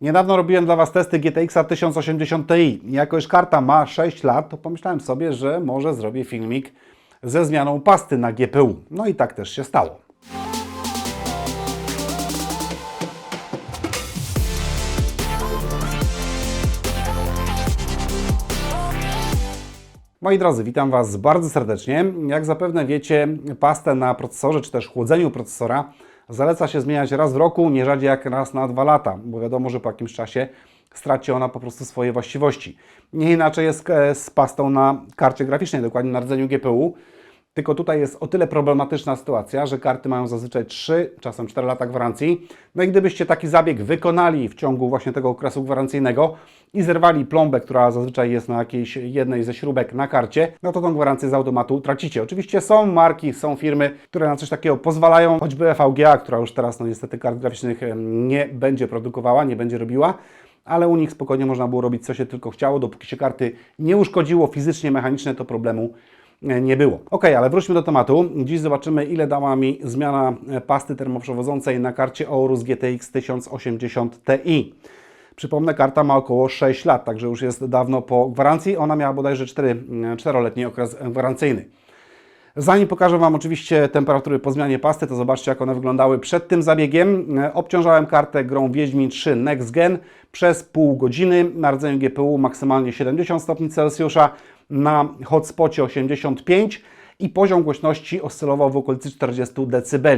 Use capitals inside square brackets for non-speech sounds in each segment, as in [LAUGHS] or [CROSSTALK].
Niedawno robiłem dla Was testy GTX 1080 Ti. Jako iż karta ma 6 lat, to pomyślałem sobie, że może zrobię filmik ze zmianą pasty na GPU. No i tak też się stało. Moi drodzy, witam Was bardzo serdecznie. Jak zapewne wiecie, pastę na procesorze czy też chłodzeniu procesora zaleca się zmieniać raz w roku, nie rzadziej jak raz na dwa lata, bo wiadomo, że po jakimś czasie straci ona po prostu swoje właściwości. Nie inaczej jest e, z pastą na karcie graficznej, dokładnie na rdzeniu GPU. Tylko tutaj jest o tyle problematyczna sytuacja, że karty mają zazwyczaj 3, czasem 4 lata gwarancji. No i gdybyście taki zabieg wykonali w ciągu właśnie tego okresu gwarancyjnego i zerwali plombę, która zazwyczaj jest na jakiejś jednej ze śrubek na karcie, no to tą gwarancję z automatu tracicie. Oczywiście są marki, są firmy, które na coś takiego pozwalają, choćby FVGA, która już teraz no niestety kart graficznych nie będzie produkowała, nie będzie robiła ale u nich spokojnie można było robić co się tylko chciało, dopóki się karty nie uszkodziło fizycznie, mechanicznie, to problemu nie było. Ok, ale wróćmy do tematu. Dziś zobaczymy, ile dała mi zmiana e, pasty termoprzewodzącej na karcie Aorus GTX 1080 Ti. Przypomnę, karta ma około 6 lat, także już jest dawno po gwarancji. Ona miała bodajże 4, 4-letni okres gwarancyjny. Zanim pokażę Wam oczywiście temperatury po zmianie pasty, to zobaczcie jak one wyglądały przed tym zabiegiem. E, Obciążałem kartę grą Wiedźmin 3 Next Gen przez pół godziny. Na rdzeniu GPU maksymalnie 70 stopni Celsjusza, na hotspocie 85 i poziom głośności oscylował w okolicy 40 dB.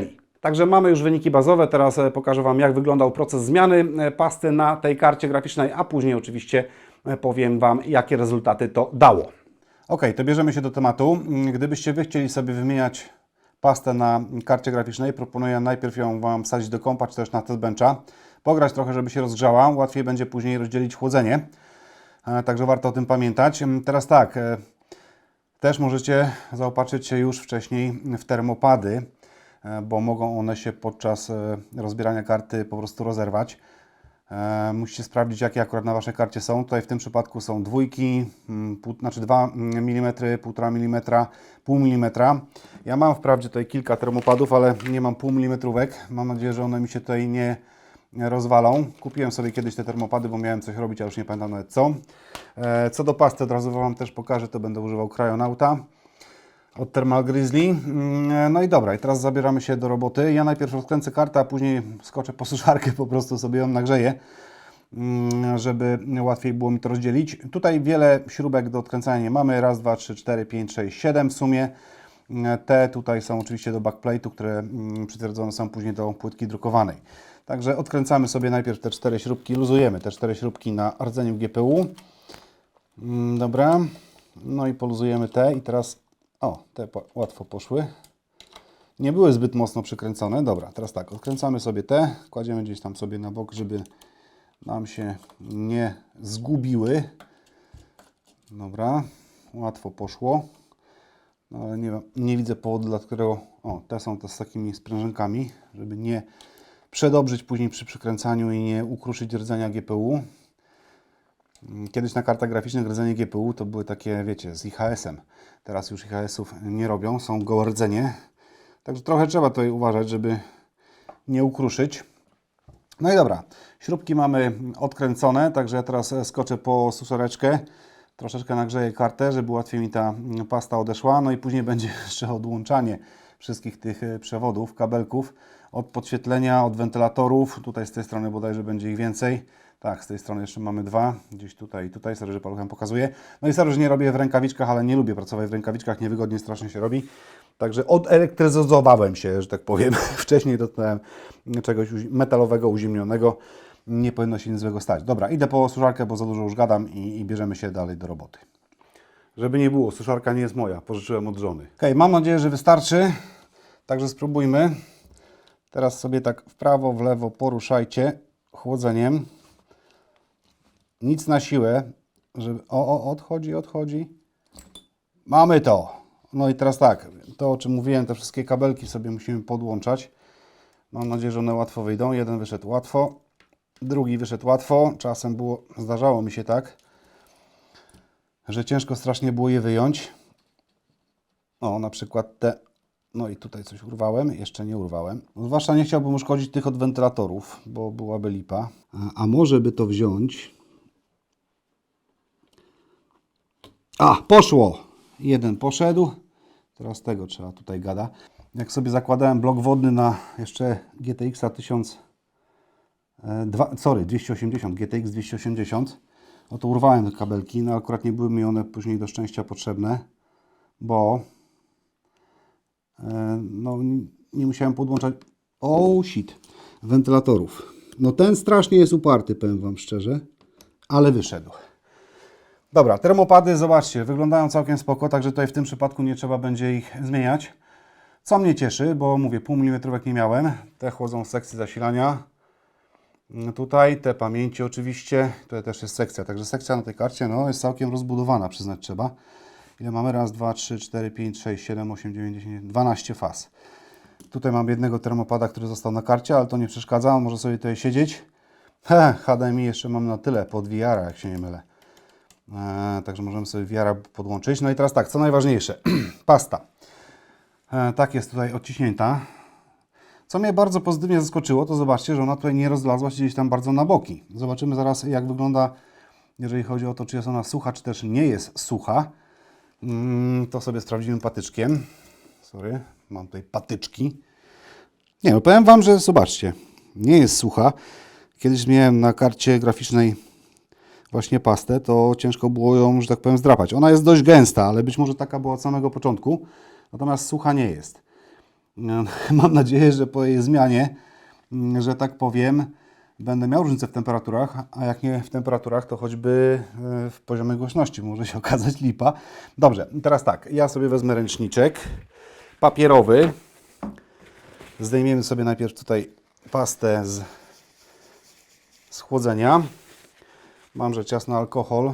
Także mamy już wyniki bazowe. Teraz e, pokażę Wam jak wyglądał proces zmiany e, pasty na tej karcie graficznej, a później oczywiście e, powiem Wam jakie rezultaty to dało. Ok, to bierzemy się do tematu. Gdybyście Wy chcieli sobie wymieniać pastę na karcie graficznej, proponuję najpierw ją Wam wsadzić do kompa, czy też na testbencha, pograć trochę, żeby się rozgrzała, łatwiej będzie później rozdzielić chłodzenie, także warto o tym pamiętać. Teraz tak, e, też możecie zaopatrzyć się już wcześniej w termopady, e, bo mogą one się podczas e, rozbierania karty po prostu rozerwać. E, Musicie sprawdzić, jakie akurat na Waszej karcie są. Tutaj w tym przypadku są dwójki, pół, znaczy 2 mm, 1,5 mm, pół mm. Ja mam wprawdzie tutaj kilka termopadów, ale nie mam pół milimetrówek. Mam nadzieję, że one mi się tutaj nie rozwalą. Kupiłem sobie kiedyś te termopady, bo miałem coś robić, a już nie pamiętam nawet co. E, Co do pasty, od razu Wam też pokażę, to będę używał Crayonauta od Thermal Grizzly. Mm, No i dobra, i teraz zabieramy się do roboty. Ja najpierw rozkręcę kartę, a później skoczę po suszarkę, po prostu sobie ją nagrzeję, mm, żeby łatwiej było mi to rozdzielić. Tutaj wiele śrubek do odkręcania nie mamy. Raz, dwa, trzy, cztery, pięć, sześć, siedem w sumie. Mm, Te tutaj są oczywiście do backplate'u, które mm, przytwierdzone są później do płytki drukowanej. Także odkręcamy sobie najpierw te cztery śrubki, luzujemy te cztery śrubki na rdzeniu GPU. Mm, Dobra, no i poluzujemy te i teraz, o, te łatwo poszły. Nie były zbyt mocno przykręcone. Dobra, teraz tak, odkręcamy sobie te, kładziemy gdzieś tam sobie na bok, żeby nam się nie zgubiły. Dobra, łatwo poszło. No ale nie, nie widzę powodu, dla którego, o, te są te z takimi sprężynkami, żeby nie przedobrzyć później przy przykręcaniu i nie ukruszyć rdzenia GPU. Kiedyś na kartach graficznych rdzenie GPU to były takie, wiecie, z IHS-em. Teraz już IHS-ów nie robią, są gołe rdzenie. Także trochę trzeba tutaj uważać, żeby nie ukruszyć. No i dobra, śrubki mamy odkręcone, także ja teraz skoczę po suszareczkę. Troszeczkę nagrzeję kartę, żeby łatwiej mi ta pasta odeszła. No i później będzie [LAUGHS] jeszcze odłączanie wszystkich tych e, przewodów, kabelków od podświetlenia, od wentylatorów. Tutaj z tej strony bodajże będzie ich więcej. Tak, z tej strony jeszcze mamy dwa, gdzieś tutaj i tutaj, sorry, że paluchem pokazuję. No i sorry, że nie robię w rękawiczkach, ale nie lubię pracować w rękawiczkach, niewygodnie strasznie się robi. Także odelektryzowałem się, że tak powiem. [LAUGHS] Wcześniej dotknąłem czegoś metalowego, uziemnionego. Nie powinno się nic złego stać. Dobra, idę po suszarkę, bo za dużo już gadam i, i bierzemy się dalej do roboty. Żeby nie było, suszarka nie jest moja, pożyczyłem od żony. Ok, mam nadzieję, że wystarczy. Także spróbujmy. Teraz sobie tak w prawo, w lewo poruszajcie chłodzeniem. Nic na siłę, żeby... O, o, odchodzi, odchodzi. Mamy to. No i teraz tak, to o czym mówiłem, te wszystkie kabelki sobie musimy podłączać. Mam nadzieję, że one łatwo wyjdą. Jeden wyszedł łatwo, drugi wyszedł łatwo. Czasem było, zdarzało mi się tak, że ciężko strasznie było je wyjąć. O, na przykład te No i tutaj coś urwałem, jeszcze nie urwałem. Zwłaszcza nie chciałbym uszkodzić tych od wentylatorów, bo byłaby lipa. A, a może by to wziąć... A, poszło! Jeden poszedł. Teraz tego trzeba tutaj gada. Jak sobie zakładałem blok wodny na jeszcze GTX 1000, e, sorry, 280, GTX 280, no to urwałem te kabelki, no akurat nie były mi one później do szczęścia potrzebne, bo e, no, nie musiałem podłączać, oh shit, wentylatorów. No ten strasznie jest uparty, powiem Wam szczerze, ale wyszedł. Dobra, termopady, zobaczcie, wyglądają całkiem spoko, także tutaj w tym przypadku nie trzeba będzie ich zmieniać. Co mnie cieszy, bo mówię, pół milimetrówek nie miałem. Te chłodzą sekcji zasilania. Tutaj te pamięci oczywiście, tutaj też jest sekcja, także sekcja na tej karcie no, jest całkiem rozbudowana, przyznać trzeba. Ile mamy? Raz, dwa, trzy, cztery, pięć, sześć, siedem, osiem, dziewięć, dziesięć, 12 faz. Tutaj mam jednego termopada, który został na karcie, ale to nie przeszkadza, on może sobie tutaj siedzieć. He, HDMI jeszcze mam na tyle, pod VR, jak się nie mylę. Eee, także możemy sobie VR podłączyć. No i teraz tak, co najważniejsze, [CLEARS THROAT] pasta. E, tak jest tutaj odciśnięta. Co mnie bardzo pozytywnie zaskoczyło, to zobaczcie, że ona tutaj nie rozlazła się gdzieś tam bardzo na boki. Zobaczymy zaraz, jak wygląda, jeżeli chodzi o to, czy jest ona sucha, czy też nie jest sucha. Mm, To sobie sprawdzimy patyczkiem. Sorry, mam tutaj patyczki. Nie, no powiem Wam, że zobaczcie, nie jest sucha. Kiedyś miałem na karcie graficznej właśnie pastę, to ciężko było ją, że tak powiem, zdrapać. Ona jest dość gęsta, ale być może taka była od samego początku, natomiast sucha nie jest. [LAUGHS] Mam nadzieję, że po jej zmianie, mm, że tak powiem, będę miał różnicę w temperaturach, a jak nie w temperaturach, to choćby e, w poziomie głośności może się [LAUGHS] okazać lipa. Dobrze, teraz tak, ja sobie wezmę ręczniczek papierowy. Zdejmiemy sobie najpierw tutaj pastę z schłodzenia. Mam rzecz jasna alkohol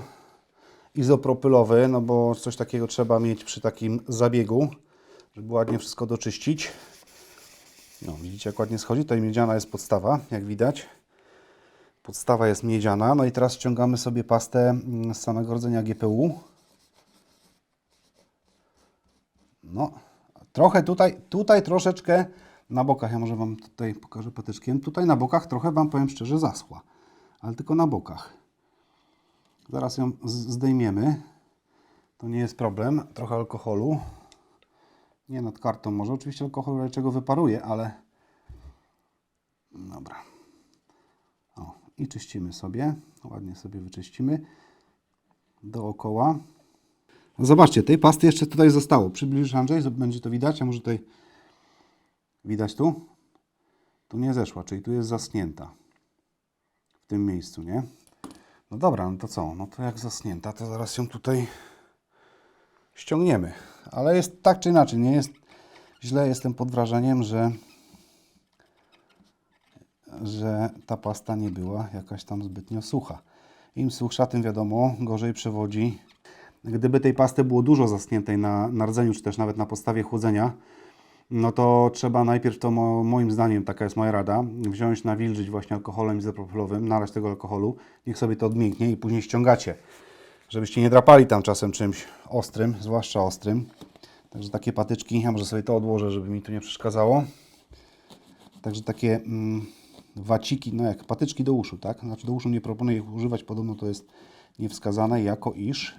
izopropylowy, no bo coś takiego trzeba mieć przy takim zabiegu, żeby ładnie wszystko doczyścić. No, widzicie jak ładnie schodzi? Tutaj miedziana jest podstawa, jak widać. Podstawa jest miedziana. No i teraz ściągamy sobie pastę mm, z samego rdzenia GPU. No, trochę tutaj, tutaj troszeczkę na bokach, ja może Wam tutaj pokażę patyczkiem, tutaj na bokach trochę Wam powiem szczerze zaschła, ale tylko na bokach. Zaraz ją zdejmiemy. To nie jest problem. Trochę alkoholu. Nie nad kartą może. Oczywiście alkohol raczej czego wyparuje, ale... Dobra. O, i czyścimy sobie. Ładnie sobie wyczyścimy. Dookoła. Zobaczcie, tej pasty jeszcze tutaj zostało. Przybliżysz Andrzej, będzie to widać. A może tutaj widać tu? Tu nie zeszła, czyli tu jest zaschnięta. W tym miejscu, nie? No dobra, no to co? No to jak zasnięta, to zaraz ją tutaj ściągniemy. Ale jest tak czy inaczej, nie jest źle. Jestem pod wrażeniem, że, że ta pasta nie była jakaś tam zbytnio sucha. Im suchsza, tym wiadomo, gorzej przewodzi. Gdyby tej pasty było dużo zasniętej na, na rdzeniu, czy też nawet na podstawie chłodzenia, no to trzeba najpierw to mo, moim zdaniem, taka jest moja rada, wziąć nawilżyć właśnie alkoholem izopropylowym, nalać tego alkoholu, niech sobie to odmięknie i później ściągacie, żebyście nie drapali tam czasem czymś ostrym, zwłaszcza ostrym. Także takie patyczki, ja może sobie to odłożę, żeby mi tu nie przeszkadzało. Także takie mm, waciki, no jak patyczki do uszu, tak? Znaczy do uszu nie proponuję ich używać, podobno to jest niewskazane, jako iż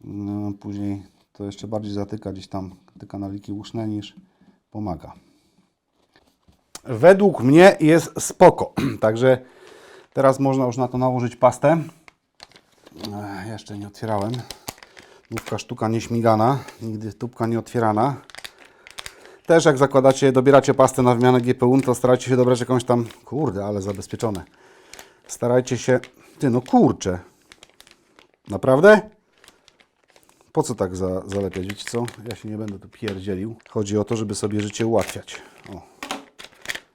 no, później to jeszcze bardziej zatyka gdzieś tam te kanaliki uszne niż pomaga. Według mnie jest spoko. [CLEARS THROAT] Także teraz można już na to nałożyć pastę. Jeszcze nie otwierałem. Główka sztuka nieśmigana, nigdy tubka nie otwierana. Też jak zakładacie, dobieracie pastę na wymianę GPU, to starajcie się dobrać jakąś tam, kurde, ale zabezpieczone. Starajcie się, ty no kurczę, naprawdę? Po co tak za, zalepiać? Wiecie co? Ja się nie będę tu pierdzielił. Chodzi o to, żeby sobie życie ułatwiać. O.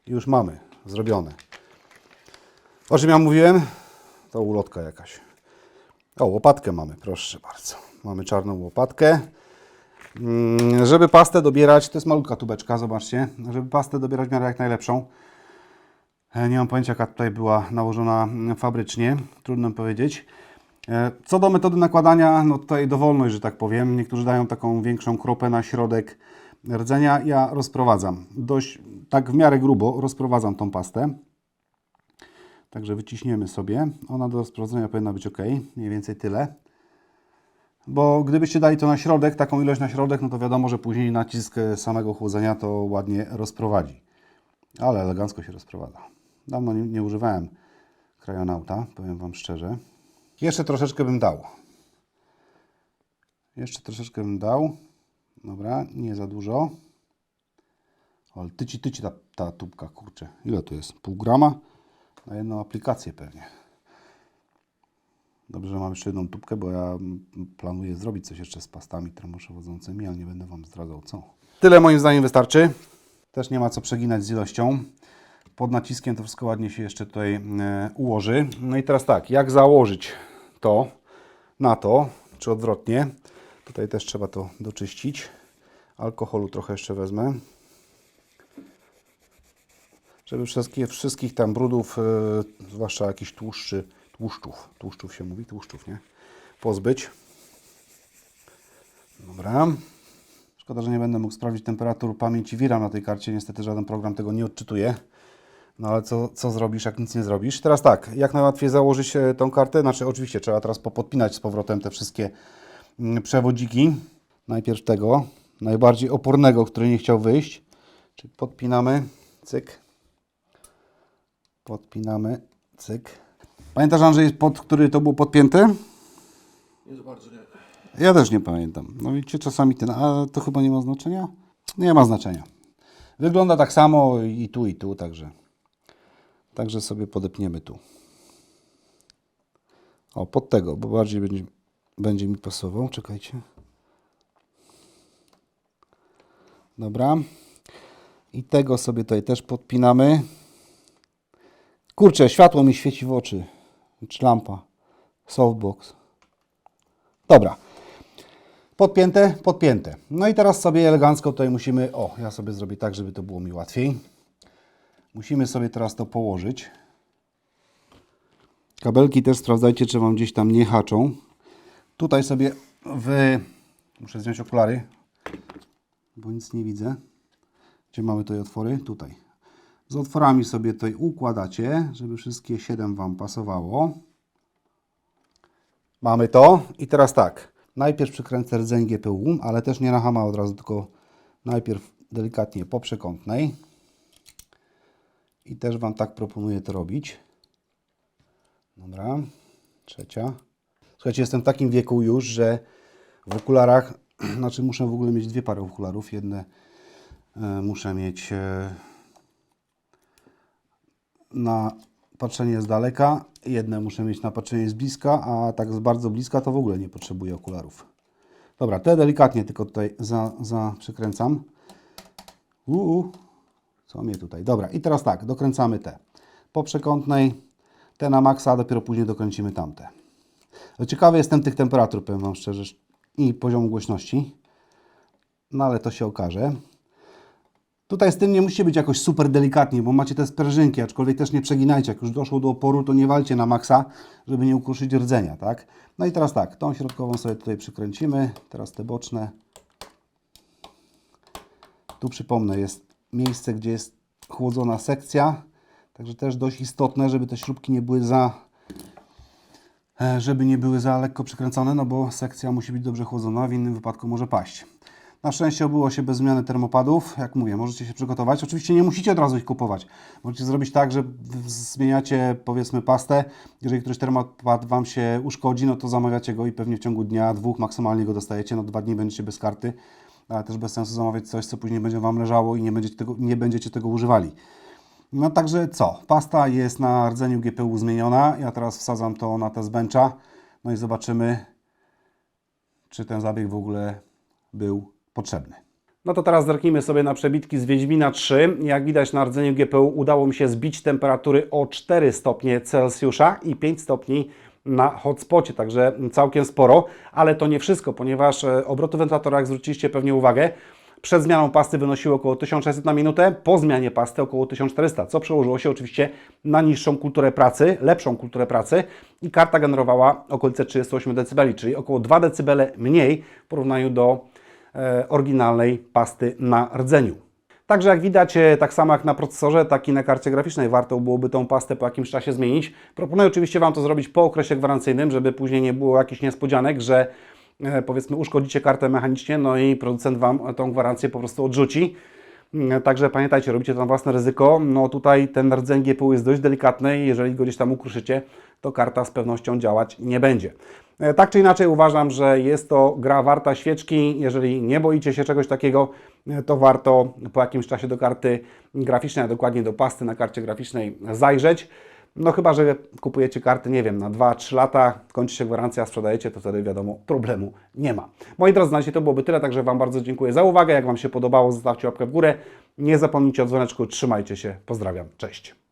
Już mamy. Zrobione. O czym ja mówiłem? To ulotka jakaś. O, łopatkę mamy, proszę bardzo. Mamy czarną łopatkę. Mm, Żeby pastę dobierać, to jest malutka tubeczka, zobaczcie. Żeby pastę dobierać w miarę jak najlepszą. E, Nie mam pojęcia, jaka tutaj była nałożona fabrycznie. Trudno powiedzieć. E, Co do metody nakładania, no tutaj dowolność, że tak powiem. Niektórzy dają taką większą kropę na środek rdzenia ja rozprowadzam. Dość tak w miarę grubo rozprowadzam tą pastę. Także wyciśniemy sobie. Ona do rozprowadzenia powinna być ok. Mniej więcej tyle. Bo gdybyście dali to na środek, taką ilość na środek, no to wiadomo, że później nacisk e, samego chłodzenia to ładnie rozprowadzi. Ale elegancko się rozprowadza. Dawno nie, nie używałem krajonauta, powiem Wam szczerze. Jeszcze troszeczkę bym dał. Jeszcze troszeczkę bym dał. Dobra, nie za dużo. Ale tyci, tyci ta, ta tubka, kurczę. Ile to jest? Pół grama? Na jedną aplikację pewnie. Dobrze, że mam jeszcze jedną tubkę, bo ja planuję zrobić coś jeszcze z pastami termoprzewodzącymi, ale nie będę Wam zdradzał co. Tyle moim zdaniem wystarczy. Też nie ma co przeginać z ilością. Pod naciskiem to wszystko ładnie się jeszcze tutaj e, ułoży. No i teraz tak, jak założyć to na to, czy odwrotnie. Tutaj też trzeba to doczyścić. Alkoholu trochę jeszcze wezmę. Żeby wszystkie, wszystkich tam brudów, e, zwłaszcza jakichś tłuszczy, tłuszczów, tłuszczów się mówi, tłuszczów, nie? Pozbyć. Dobra. Szkoda, że nie będę mógł sprawdzić temperatur pamięci VRAM na tej karcie. Niestety żaden program tego nie odczytuje. No ale co, co zrobisz, jak nic nie zrobisz? Teraz tak, jak najłatwiej założyć tą kartę? Znaczy oczywiście trzeba teraz popodpinać z powrotem te wszystkie mm, przewodziki. Najpierw tego, najbardziej opornego, który nie chciał wyjść. Czyli podpinamy, cyk. Podpinamy, cyk. Pamiętasz Andrzej, pod który to było podpięte? Nie za bardzo nie. Ja też nie pamiętam. No widzicie, czasami ten, a to chyba nie ma znaczenia? Nie ma znaczenia. Wygląda tak samo i tu, i tu, także, także sobie podepniemy tu. O, pod tego, bo bardziej będzie, będzie mi pasował. Czekajcie. Dobra. I tego sobie tutaj też podpinamy. Kurczę, światło mi świeci w oczy. Czy lampa. Softbox. Dobra. Podpięte, podpięte. No i teraz sobie elegancko tutaj musimy, o, ja sobie zrobię tak, żeby to było mi łatwiej. Musimy sobie teraz to położyć. Kabelki też sprawdzajcie, czy Wam gdzieś tam nie haczą. Tutaj sobie w... Muszę zdjąć okulary, bo nic nie widzę. Gdzie mamy tutaj otwory? Tutaj. Z otworami sobie tutaj układacie, żeby wszystkie 7 Wam pasowało. Mamy to i teraz tak. Najpierw przykręcę rdzeń GPU, ale też nie na hama od razu, tylko najpierw delikatnie po przekątnej. I też Wam tak proponuję to robić. Dobra, trzecia. Słuchajcie, jestem w takim wieku już, że w okularach, [CLEARS THROAT] znaczy muszę w ogóle mieć dwie pary okularów. Jedne e, muszę mieć e, na patrzenie z daleka, jedne muszę mieć na patrzenie z bliska, a tak z bardzo bliska to w ogóle nie potrzebuję okularów. Dobra, te delikatnie tylko tutaj za, za przykręcam. Co mnie tutaj? Dobra, i teraz tak, dokręcamy te. Po przekątnej, te na maksa, a dopiero później dokręcimy tamte. Ciekawy jestem tych temperatur, powiem Wam szczerze, i poziomu głośności. No ale to się okaże. Tutaj z tym nie musicie być jakoś super delikatnie, bo macie te sprężynki, aczkolwiek też nie przeginajcie. Jak już doszło do oporu, to nie walcie na maksa, żeby nie ukruszyć rdzenia, tak? No i teraz tak, tą środkową sobie tutaj przykręcimy, teraz te boczne. Tu przypomnę, jest miejsce, gdzie jest chłodzona sekcja, także też dość istotne, żeby te śrubki nie były za e, żeby nie były za lekko przykręcone, no bo sekcja musi być dobrze chłodzona, w innym wypadku może paść. Na szczęście obyło się bez zmiany termopadów. Jak mówię, możecie się przygotować. Oczywiście nie musicie od razu ich kupować. Możecie zrobić tak, że zmieniacie powiedzmy pastę. Jeżeli któryś termopad Wam się uszkodzi, no to zamawiacie go i pewnie w ciągu dnia, dwóch maksymalnie go dostajecie. No dwa dni będziecie bez karty, ale też bez sensu zamawiać coś, co później będzie Wam leżało i nie będziecie tego, nie będziecie tego używali. No także co? Pasta jest na rdzeniu GPU zmieniona. Ja teraz wsadzam to na test bencha. No i zobaczymy, czy ten zabieg w ogóle był potrzebny. No to teraz zerknijmy sobie na przebitki z Wiedźmina 3. Jak widać na rdzeniu GPU udało mi się zbić temperatury o 4 stopnie Celsjusza i 5 stopni na hotspocie, także całkiem sporo, ale to nie wszystko, ponieważ e, obroty wentylatora, jak zwróciliście pewnie uwagę, przed zmianą pasty wynosiły około 1600 na minutę, po zmianie pasty około 1400, co przełożyło się oczywiście na niższą kulturę pracy, lepszą kulturę pracy i karta generowała okolice 38 dB, czyli około 2 dB mniej w porównaniu do oryginalnej pasty na rdzeniu. Także jak widać, e, tak samo jak na procesorze, tak i na karcie graficznej warto byłoby tą pastę po jakimś czasie zmienić. Proponuję oczywiście Wam to zrobić po okresie gwarancyjnym, żeby później nie było jakichś niespodzianek, że e, powiedzmy uszkodzicie kartę mechanicznie, no i producent Wam tą gwarancję po prostu odrzuci. Mm, Także pamiętajcie, robicie to na własne ryzyko. No tutaj ten rdzeń GPU jest dość delikatny i jeżeli go gdzieś tam ukruszycie, to karta z pewnością działać nie będzie. E, Tak czy inaczej uważam, że jest to gra warta świeczki. Jeżeli nie boicie się czegoś takiego, e, to warto po jakimś czasie do karty graficznej, a dokładnie do pasty na karcie graficznej zajrzeć. No chyba, że kupujecie karty, nie wiem, na 2-3 lata, kończy się gwarancja, sprzedajecie, to wtedy wiadomo, problemu nie ma. Moi drodzy, na to byłoby tyle, także Wam bardzo dziękuję za uwagę. Jak Wam się podobało, zostawcie łapkę w górę. Nie zapomnijcie o dzwoneczku, trzymajcie się, pozdrawiam, cześć.